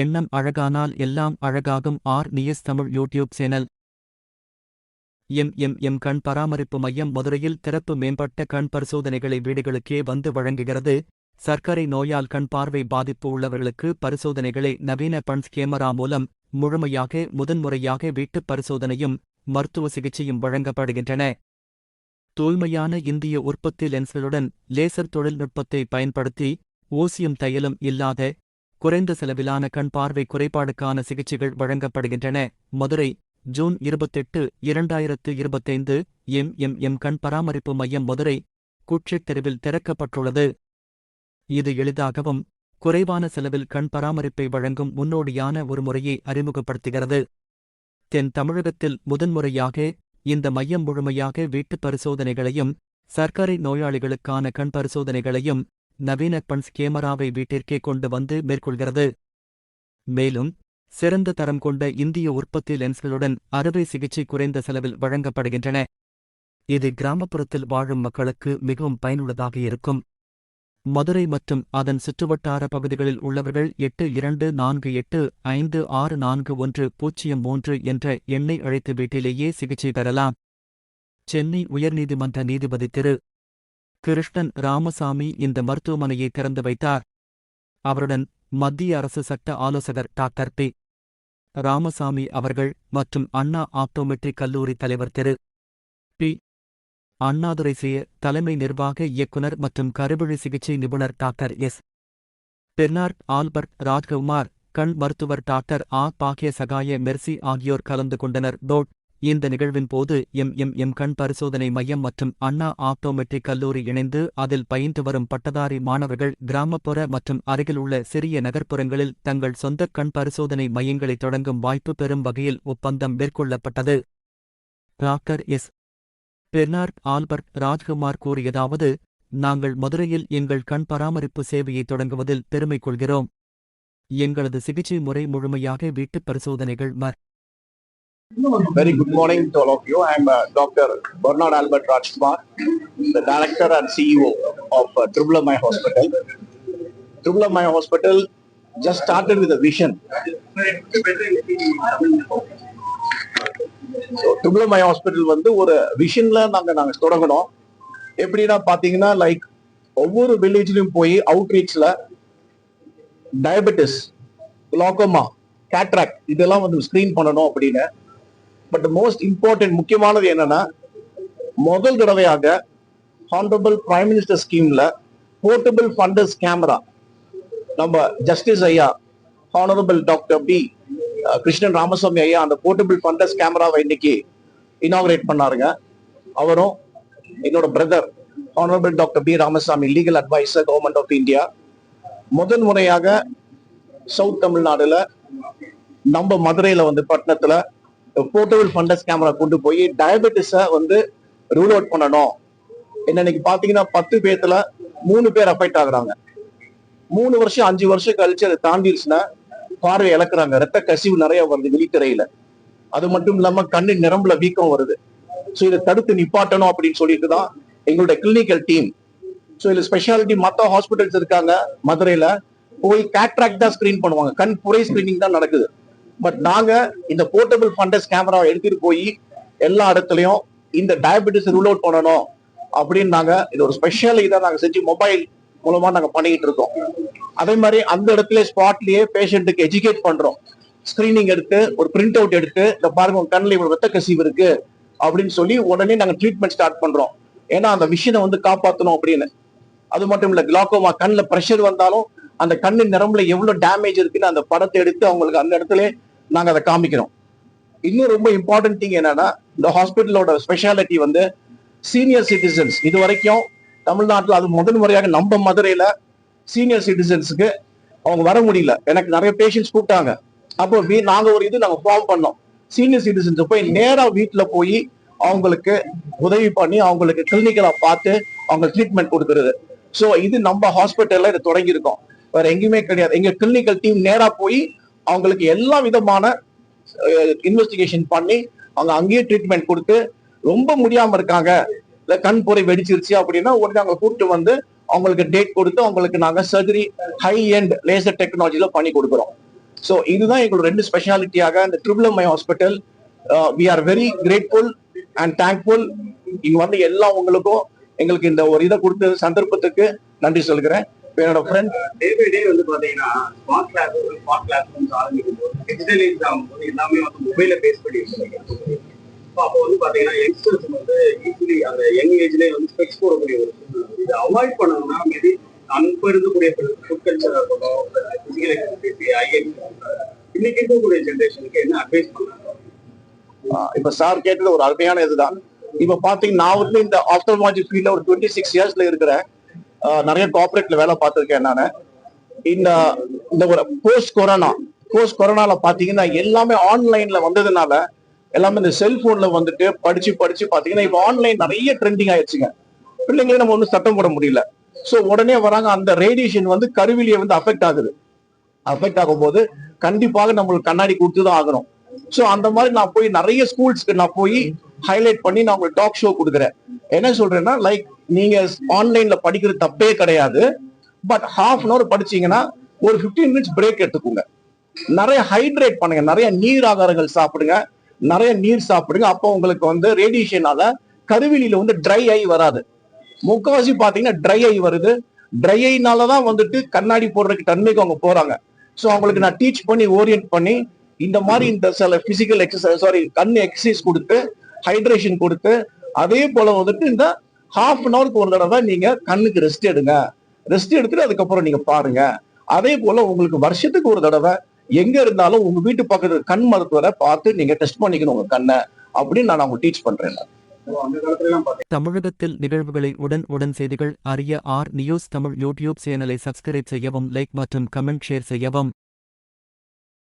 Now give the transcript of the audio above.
எண்ணம் அழகானால் எல்லாம் அழகாகும். R. News Tamil YouTube channel. M. M. M. கண் பராமரிப்பு மையம் மதுரையில் திறப்பு மேம்பட்ட கண் பரிசோதனைகளை வீடுகளுக்கே வந்து வழங்குகிறது. சர்க்கரை நோயால் கண் பார்வை பாதிப்பு உள்ளவர்களுக்கு பரிசோதனைகளை நவீன பண்ஸ் கேமரா மூலம் முழுமையாக முதன்முறையாக வீட்டுப் பரிசோதனையும் மருத்துவ சிகிச்சையும் வழங்கப்படுகின்றன. தூய்மையான இந்திய உற்பத்தி லென்ஸ்களுடன் லேசர் தொழில்நுட்பத்தை பயன்படுத்தி ஓசியும் தையலும் இல்லாத குறைந்த செலவிலான கண் பார்வை குறைபாடுக்கான சிகிச்சைகள் வழங்கப்படுகின்றன. மதுரை ஜூன் இருபத்தெட்டு இரண்டாயிரத்து இருபத்தைந்து எம் எம் எம் கண் பராமரிப்பு மையம் மதுரை குட்சிக் தெருவில் திறக்கப்பட்டுள்ளது. இது எளிதாகவும் குறைவான செலவில் கண் பராமரிப்பை வழங்கும் முன்னோடியான ஒரு முறையை அறிமுகப்படுத்துகிறது. தென் தமிழகத்தில் முதன்முறையாக இந்த மையம் முழுமையாக வீட்டுப் பரிசோதனைகளையும் சர்க்கரை நோயாளிகளுக்கான கண் பரிசோதனைகளையும் நவீன பன்ஸ் கேமராவை வீட்டிற்கே கொண்டு வந்து மேற்கொள்கிறது. மேலும் சிறந்த தரம் கொண்ட இந்திய உற்பத்தி லென்ஸ்களுடன் அறுவை சிகிச்சை குறைந்த செலவில் வழங்கப்படுகின்றன. இது கிராமப்புறத்தில் வாழும் மக்களுக்கு மிகவும் பயனுள்ளதாக இருக்கும். மதுரை மற்றும் அதன் சுற்றுவட்டார பகுதிகளில் உள்ளவர்கள் எட்டு இரண்டு நான்கு எட்டு ஐந்து ஆறு நான்கு ஒன்று பூஜ்ஜியம் மூன்று என்ற எண்ணை அழைத்து வீட்டிலேயே சிகிச்சை பெறலாம். சென்னை உயர்நீதிமன்ற நீதிபதி திரு. கிருஷ்ணன் ராமசாமி இந்த மருத்துவமனையை திறந்து வைத்தார். அவருடன் மத்திய அரசு சட்ட ஆலோசகர் டாக்டர் பி. ராமசாமி அவர்கள் மற்றும் அண்ணா ஆப்டோமெட்ரிக் கல்லூரி தலைவர் திரு. பி. அண்ணாதுரை செய்ய தலைமை நிர்வாக இயக்குனர் மற்றும் கருவிழி சிகிச்சை நிபுணர் doctor S. Bernard Albert Rajkumar கண் மருத்துவர் டாக்டர் ஆ. பாக்கிய சகாய மெர்சி ஆகியோர் கலந்து கொண்டனர். டோட். இந்த நிகழ்வின் போது எம் எம் எம் கண் பரிசோதனை மையம் மற்றும் அண்ணா ஆப்டோமெட்ரிக் கல்லூரி இணைந்து அதில் பயின்று வரும் பட்டதாரி மாணவர்கள் கிராமப்புற மற்றும் அருகிலுள்ள சிறிய நகர்ப்புறங்களில் தங்கள் சொந்த கண் பரிசோதனை மையங்களை தொடங்கும் வாய்ப்பு பெறும் வகையில் ஒப்பந்தம் மேற்கொள்ளப்பட்டது. Doctor S. Bernard Albert Rajkumar கூறியதாவது நாங்கள் மதுரையில் எங்கள் கண் பராமரிப்பு சேவையை தொடங்குவதில் பெருமை கொள்கிறோம். எங்களது சிகிச்சை முறை முழுமையாக வீட்டுப் பரிசோதனைகள் மர் Very good morning to all of you. I'm uh, Dr. Bernard Albert Rajkumar, the Director and CEO of uh, Triple MI Hospital. Triple MI Hospital just started with a vision. So, Triple MI Hospital வந்து ஒரு விஷன்ல நாங்க நாங்க தொடங்கணும் எப்படின்னா பாத்தீங்கன்னா like ஒவ்வொரு வில்லேஜ்லயும் போய் அவுட்ரீச்ல diabetes குளாக்கோமா cataract இதெல்லாம் வந்து ஸ்கிரீன் பண்ணணும் அப்படின்னு பட் மோஸ்ட் இம்பார்ட்டன்ட் முக்கியமானது என்னன்னா முதல் தடவையாக ஹானரபிள் பிரைம் மினிஸ்டர் ஸ்கீம்ல போர்ட்டபிள் ஃபண்டர்ஸ் கேமரா நம்ம ஜஸ்டிஸ் ஐயா honourable doctor P Krishnan Ramasamy ஐயா அந்த போர்ட்டபிள் ஃபண்டர்ஸ் கேமராவை இன்னைக்கு இனாகரேட் பண்ணாருங்க. அவரும் என்னோட brother honourable doctor P Ramasamy legal adviser government of India முதல் முறையாக சவுத் தமிழ்நாடுல நம்ம மதுரையில வந்து பட்டணத்துல போர்ட்டபிள் ஃபண்டஸ் கேமரா கொண்டு போய் டயபெட்டிஸ வந்து ரூல் அவுட் பண்ணணும். இன்னைக்கு பாத்தீங்கன்னா பத்து பேர்த்துல மூணு பேர் அஃபெக்ட் ஆகுறாங்க. மூணு வருஷம் அஞ்சு வருஷம் கழிச்சு அதை தாண்டிடுச்சுன்னா பார்வை இழக்குறாங்க. ரத்த கசிவு நிறைய வருது வெளித்திரையில. அது மட்டும் இல்லாம கண்ணு நிரம்புல வீக்கம் வருது. ஸோ இதை தடுத்து நிப்பாட்டணும் அப்படின்னு சொல்லிட்டு தான் எங்களுடைய கிளினிக்கல் டீம் ஸோ இதுல ஸ்பெஷாலிட்டி மற்ற ஹாஸ்பிட்டல்ஸ் இருக்காங்க மதுரையில. போய் கேட்ராக்ட் தான் ஸ்கிரீன் பண்ணுவாங்க. கண் புரை ஸ்கிரீனிங் தான் நடக்குது. பட் நாங்க இந்த போர்ட்டபிள் ஃபண்டஸ் கேமராவை எடுத்துட்டு போய் எல்லா இடத்துலயும் இந்த டயபெட்டிஸ் ரூல் அவுட் பண்ணணும் அப்படின்னு நாங்க இது ஒரு ஸ்பெஷல் இதை நாங்க செஞ்சு மொபைல் மூலமா நாங்க பண்ணிக்கிட்டு இருக்கோம். அதே மாதிரி அந்த இடத்துல ஸ்பாட்லயே பேஷண்ட்டுக்கு எஜுகேட் பண்றோம். ஸ்கிரீனிங் எடுத்து ஒரு பிரிண்ட் அவுட் எடுத்து இந்த பாருங்க உங்க கண்ணில் இவ்வளவு ரத்த கசிவு இருக்கு அப்படின்னு சொல்லி உடனே நாங்க ட்ரீட்மெண்ட் ஸ்டார்ட் பண்றோம். ஏன்னா அந்த விஷனை வந்து காப்பாத்தணும் அப்படின்னு. அது மட்டும் இல்ல கிளாக்கோமா கண்ணுல ப்ரெஷர் வந்தாலும் அந்த கண்ணு நிரம்புல எவ்வளவு டேமேஜ் இருக்குன்னு அந்த படத்தை எடுத்து அவங்களுக்கு அந்த இடத்துல நாங்கள் அதை காமிக்கிறோம். இன்னும் ரொம்ப இம்பார்ட்டன்ட் திங் என்னன்னா இந்த ஹாஸ்பிட்டலோட ஸ்பெஷாலிட்டி வந்து சீனியர் சிட்டிசன்ஸ் இது வரைக்கும் தமிழ்நாட்டில் அது முதல் முறையாக நம்ம மதுரையில் சீனியர் சிட்டிசன்ஸுக்கு அவங்க வர முடியல. எனக்கு நிறைய பேஷண்ட்ஸ் கூப்பிட்டாங்க. அப்போ வீ நாங்கள் ஒரு இது நாங்கள் ஃபார்ம் பண்ணோம். சீனியர் சிட்டிசன்ஸ் போய் நேராக வீட்டில் போய் அவங்களுக்கு உதவி பண்ணி அவங்களுக்கு கிளினிக்கலா பார்த்து அவங்க ட்ரீட்மெண்ட் கொடுக்கறது. ஸோ இது நம்ம ஹாஸ்பிட்டல்ல இதை தொடங்கியிருக்கோம். வேற எங்கேயுமே கிடையாது. எங்க கிளினிக்கல் டீம் நேராக போய் அவங்களுக்கு எல்லா விதமான இன்வெஸ்டிகேஷன் பண்ணி அவங்க அங்கேயே ட்ரீட்மெண்ட் கொடுத்து ரொம்ப முடியாம இருக்காங்க. இல்ல கண் பொறை வெடிச்சிருச்சு அப்படின்னா உடனே அவங்க கூப்பிட்டு வந்து அவங்களுக்கு டேட் கொடுத்து அவங்களுக்கு நாங்க சர்ஜரி ஹை எண்ட் லேசர் டெக்னாலஜில பண்ணி கொடுக்குறோம். ஸோ இதுதான் எங்களோட ரெண்டு ஸ்பெஷாலிட்டியாக இந்த ட்ரிபிளம் my hospital we are very grateful and thankful இங்க வந்து எல்லா உங்களுக்கும் எங்களுக்கு இந்த ஒரு இதை கொடுத்த சந்தர்ப்பத்துக்கு நன்றி சொல்கிறேன். என்னோட ஃப்ரெண்ட் டே பை டே வந்து பாத்தீங்கன்னா smart class smart class rooms ஆரம்பிக்கும் போது டிஜிட்டலைஸ் ஆகும்போது எல்லாமே வந்து மொபைல பேஸ் பண்ணி அப்போ வந்து பாத்தீங்கன்னா யங்ஸ்டர்ஸ் வந்து ஈஸிலி அந்த யங் ஏஜ்லயே வந்து ஸ்பெக்ஸ் போடக்கூடிய ஒரு இதை அவாய்ட் பண்ணணும்னா மேபி அன்ப இருக்கக்கூடிய ஃபுட் கல்ச்சரா இருக்கட்டும் பிசிக்கல் ஆக்டிவிட்டி ஐஎன் இன்னைக்கு இருக்கக்கூடிய ஜென்ரேஷனுக்கு என்ன அட்வைஸ் பண்ணலாம் இப்ப சார் கேட்டது ஒரு அருமையான இதுதான். இப்ப பாத்தீங்கன்னா நான் வந்து இந்த ஆப்டர்மாலஜி ஃபீல்ட்ல ஒரு டுவெண்ட்டி சிக்ஸ் இயர்ஸ்ல இருக்கிறேன். நிறைய கார்பரேட்ல வேலை பார்த்துருக்கேன் நான். இந்த இந்த ஒரு போஸ்ட் கொரோனா போஸ்ட் கொரோனால பாத்தீங்கன்னா எல்லாமே ஆன்லைன்ல வந்ததுனால எல்லாமே இந்த செல்போன்ல வந்துட்டு படிச்சு படிச்சு பாத்தீங்கன்னா இப்ப ஆன்லைன் நிறைய ட்ரெண்டிங் ஆயிடுச்சுங்க பிள்ளைங்களே நம்ம ஒன்றும் சட்டம் போட முடியல. ஸோ உடனே வராங்க அந்த ரேடியேஷன் வந்து கருவிலியை வந்து அஃபெக்ட் ஆகுது. அஃபெக்ட் ஆகும்போது கண்டிப்பாக நம்மளுக்கு கண்ணாடி கொடுத்து தான் ஆகணும். ஸோ அந்த மாதிரி நான் போய் நிறைய ஸ்கூல்ஸ்க்கு நான் போய் ஹைலைட் பண்ணி நான் உங்களுக்கு டாக் ஷோ கொடுக்குறேன். என்ன சொல்றேன்னா லைக் நீங்க ஆன்லைன்ல படிக்கிறது தப்பே கிடையாது. பட் ஹாஃப் அன் அவர் படிச்சீங்கன்னா ஒரு 15 மினிட்ஸ் பிரேக் எடுத்துக்கோங்க. நிறைய ஹைட்ரேட் பண்ணுங்க. நிறைய நீர் ஆகாரங்கள் சாப்பிடுங்க. நிறைய நீர் சாப்பிடுங்க. அப்போ உங்களுக்கு வந்து ரேடியேஷனால கருவிலியில வந்து ட்ரை ஐ வராது. முக்காவாசி பாத்தீங்கன்னா ட்ரை ஐ வருது. ட்ரை ஐனாலதான் வந்துட்டு கண்ணாடி போடுறதுக்கு தன்மைக்கு அவங்க போறாங்க. ஸோ அவங்களுக்கு நான் டீச் பண்ணி ஓரியன்ட் பண்ணி இந்த மாதிரி இந்த சில பிசிக்கல் எக்ஸசைஸ் சாரி கண் எக்ஸசைஸ் கொடுத்து ஹைட்ரேஷன் கொடுத்து அதே போல வந்துட்டு இந்த ஹாஃப் அன் அவருக்கு ஒரு தடவை நீங்க கண்ணுக்கு ரெஸ்ட் எடுங்க. ரெஸ்ட் எடுத்துட்டு அதுக்கப்புறம் நீங்க பாருங்க. அதே போல உங்களுக்கு வருஷத்துக்கு ஒரு தடவை எங்க இருந்தாலும் உங்க வீட்டு பக்கத்து கண் மருத்துவரை பார்த்து நீங்க டெஸ்ட் பண்ணிக்கணும் உங்க கண்ணை அப்படின்னு நான் அவங்க டீச் பண்றேன். தமிழகத்தில் நிகழ்வுகளை உடன் உடன் செய்திகள் அறிய ஆர் நியூஸ் தமிழ் யூடியூப் சேனலை சப்ஸ்கிரைப் செய்யவும் லைக் மற்றும் கமெண்ட் ஷேர் செய்யவும்.